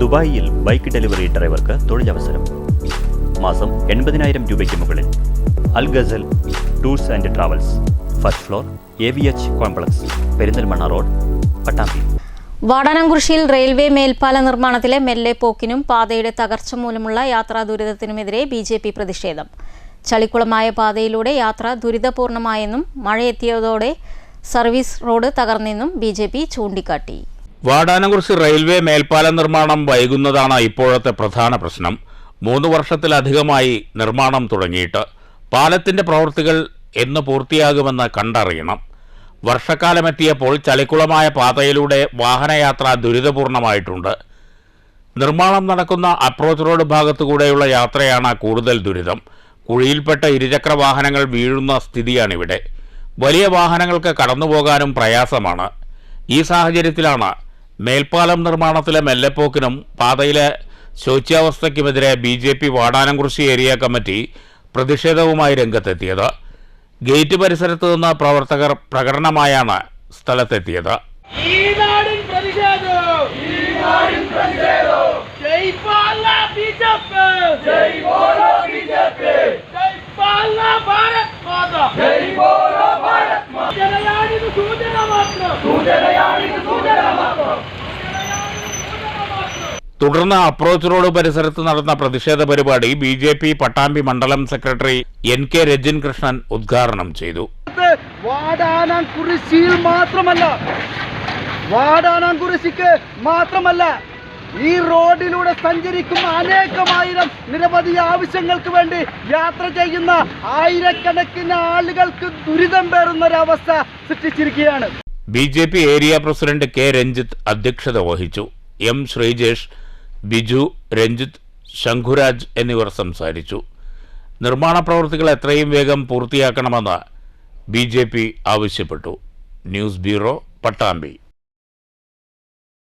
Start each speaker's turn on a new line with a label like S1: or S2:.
S1: ദുബായിയിൽ bike delivery ഡ്രൈവർക്ക് തൊഴിലവസരം. മാസം എൺപതിനായിരം രൂപയ്ക്ക് മുകളിൽ. Al Gazal tours and travels first floor A V H complex Perinthalmanna road Pattambi.
S2: വാടാനംകുറിശ്ശിയിൽ railway മേൽപ്പാല നിർമ്മാണത്തിലെ മെല്ലെ പോക്കിനും പാതയുടെ തകർച്ച മൂലമുള്ള യാത്രാ ദുരിതത്തിനുമെതിരെ ബി ജെ പി പ്രതിഷേധം. ചളിക്കുളമായ പാതയിലൂടെ യാത്ര ദുരിതപൂർണമായെന്നും മഴയെത്തിയതോടെ സർവീസ് റോഡ് തകർന്നെന്നും ബി ചൂണ്ടിക്കാട്ടി.
S3: വാടാനംകുറിശി റെയിൽവേ മേൽപ്പാല നിർമ്മാണം വൈകുന്നതാണ് ഇപ്പോഴത്തെ പ്രധാന പ്രശ്നം. മൂന്ന് വർഷത്തിലധികമായി നിർമ്മാണം തുടങ്ങിയിട്ട് പാലത്തിന്റെ പ്രവൃത്തികൾ എന്ന് പൂർത്തിയാകുമെന്ന് കണ്ടറിയണം. വർഷക്കാലമെത്തിയപ്പോൾ ചളിക്കുളമായ പാതയിലൂടെ വാഹനയാത്ര ദുരിതപൂർണമായിട്ടുണ്ട്. നിർമ്മാണം നടക്കുന്ന അപ്രോച്ച് റോഡ് ഭാഗത്തുകൂടെയുള്ള യാത്രയാണ് കൂടുതൽ ദുരിതം. കുഴിയിൽപ്പെട്ട ഇരുചക്ര വാഹനങ്ങൾ വീഴുന്ന സ്ഥിതിയാണിവിടെ. വലിയ വാഹനങ്ങൾക്ക് കടന്നുപോകാനും പ്രയാസമാണ്. ഈ സാഹചര്യത്തിലാണ് മേൽപ്പാലം നിർമ്മാണത്തിലെ മെല്ലെപ്പോക്കിനും പാതയിലെ ശോച്യാവസ്ഥയ്ക്കുമെതിരെ B J P Vadanamkurissi area committee പ്രതിഷേധവുമായി രംഗത്തെത്തിയത്. ഗേറ്റ് പരിസരത്ത് നിന്ന് പ്രവർത്തകർ പ്രകടനമായാണ് സ്ഥലത്തെത്തിയത്.
S4: ഈ നാടിൻ പ്രതിഷേധം. ഈ നാടിൻ പ്രതിഷേധം.
S3: തുടർന്ന് അപ്രോച്ച് റോഡ് പരിസരത്ത് നടന്ന പ്രതിഷേധ പരിപാടി ബി ജെ പി പട്ടാമ്പി മണ്ഡലം secretary N K Rajin Krishnan ഉദ്ഘാടനം ചെയ്തു.
S5: മാത്രമല്ല. വാടാനാംകുറിശിക്ക് മാത്രമല്ല ഈ റോഡിലൂടെ സഞ്ചരിക്കുന്ന അനേകമായിരം നിരവധി ആവശ്യങ്ങൾക്ക് വേണ്ടി യാത്ര ചെയ്യുന്ന ആയിരക്കണക്കിന് ആളുകൾക്ക് ദുരിതം പേറുന്ന ഒരവസ്ഥ സൃഷ്ടിച്ചിരിക്കുകയാണ്.
S3: B J P area president K Ranjith അധ്യക്ഷത വഹിച്ചു. എം ശ്രീജേഷ് ബിജു രഞ്ജിത്ത് ശംഖുരാജ് എന്നിവർ സംസാരിച്ചു. നിർമ്മാണ പ്രവൃത്തികൾ എത്രയും വേഗം പൂർത്തിയാക്കണമെന്ന് ബി ആവശ്യപ്പെട്ടു. News bureau Pattambi.